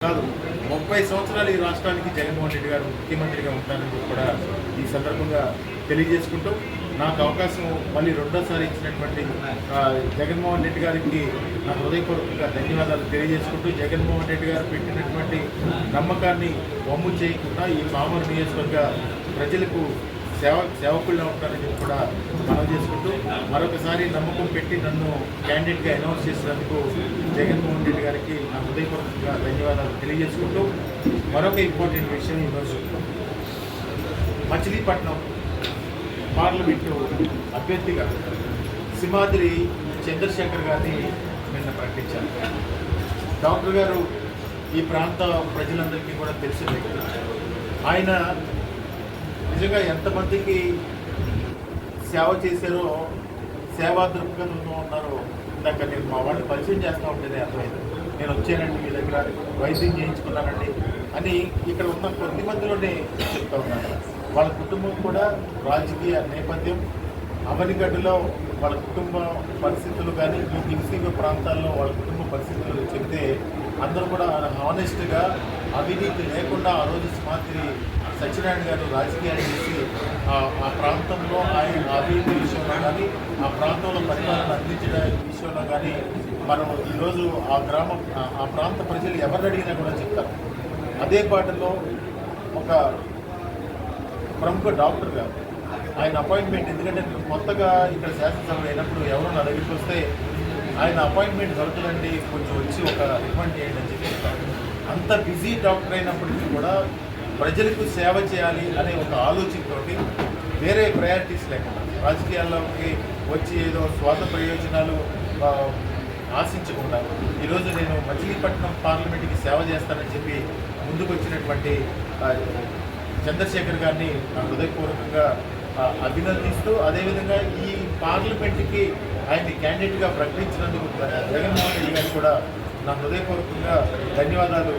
కాదు ముప్పై సంవత్సరాలు ఈ రాష్ట్రానికి జగన్మోహన్ రెడ్డి గారు ముఖ్యమంత్రిగా ఉంటారని కూడా ఈ సందర్భంగా తెలియజేసుకుంటూ నాకు అవకాశం మళ్ళీ రెండోసారి ఇచ్చినటువంటి జగన్మోహన్ రెడ్డి గారికి నా హృదయపూర్వకంగా ధన్యవాదాలు తెలియజేసుకుంటూ జగన్మోహన్ రెడ్డి గారు పెట్టినటువంటి నమ్మకాన్ని వమ్ము చేయకుండా ఈ పామర్ నియోజకవర్గ ప్రజలకు సేవ సేవకుల్లో ఉంటారని కూడా మనం చేసుకుంటూ మరొకసారి నమ్మకం పెట్టి నన్ను క్యాండిడేట్గా అనౌన్స్ చేసినందుకు జగన్మోహన్ రెడ్డి గారికి నా హృదయపూర్వకంగా ధన్యవాదాలు తెలియజేసుకుంటూ మరొక ఇంపార్టెంట్ విషయం ఈరోజు. మచిలీపట్నం పార్లమెంటు అభ్యర్థిగా సింహాద్రి చంద్రశేఖర్ గారిని నిన్న ప్రకటించారు. డాక్టర్ గారు ఈ ప్రాంత ప్రజలందరికీ కూడా తెలిసిన వ్యక్తి. ఆయన నిజంగా ఎంతమందికి సేవ చేశారో సేవా దృక్పథంతో ఉన్నారో ఇందాక నేను మా వాళ్ళని పరిచయం చేస్తూ ఉంటేనే అర్థమైంది. నేను వచ్చానండి మీ దగ్గర వైద్యం చేయించుకున్నానండి అని ఇక్కడ ఉన్న కొద్ది మందిలోనే చెప్తా ఉన్నాను. వాళ్ళ కుటుంబం కూడా రాజకీయ నేపథ్యం అమరిగడ్డలో వాళ్ళ కుటుంబ పరిస్థితులు కానీ ఈ దిగుసీమ ప్రాంతాల్లో వాళ్ళ కుటుంబ పరిస్థితులు చెప్తే అందరూ కూడా హానెస్ట్గా అవినీతి లేకుండా ఆ రోజు స్మార్తి సత్యనారాయణ గారు రాజకీయాలు చేసి ఆ- ప్రాంతంలో ఆయన అభివృద్ధి విషయంలో కానీ ఆ ప్రాంతంలో పరిపాలన అందించడం విషయంలో కానీ మనం ఈరోజు ఆ గ్రామం ఆ- ప్రాంత ప్రజలు ఎవరిని అడిగినా కూడా చెప్తారు. అదే పాటలో ఒక ప్రముఖ డాక్టర్ గారు ఆయన అపాయింట్మెంట్ ఎందుకంటే కొత్తగా ఇక్కడ శాసనసభ అయినప్పుడు ఎవరో నా వస్తే ఆయన అపాయింట్మెంట్ దొరకదండి కొంచెం వచ్చి ఒక రికమెండ్ చేయండి అని చెప్పి అంత బిజీ డాక్టర్ అయినప్పటికీ కూడా ప్రజలకు సేవ చేయాలి అనే ఒక ఆలోచనతోటి వేరే ప్రయారిటీస్ లేకుండా రాజకీయాల్లోకి వచ్చి ఏదో స్వాత ప్రయోజనాలు ఆశించకుండా ఈరోజు నేను మచిలీపట్నం పార్లమెంట్కి సేవ చేస్తానని చెప్పి ముందుకు వచ్చినటువంటి చంద్రశేఖర్ గారిని నా హృదయపూర్వకంగా అభినందిస్తూ అదేవిధంగా ఈ పార్లమెంట్కి ఆయన్ని క్యాండిడేట్గా ప్రకటించినందుకు జగన్మోహన్ రెడ్డి గారికి కూడా నా హృదయపూర్వకంగా ధన్యవాదాలు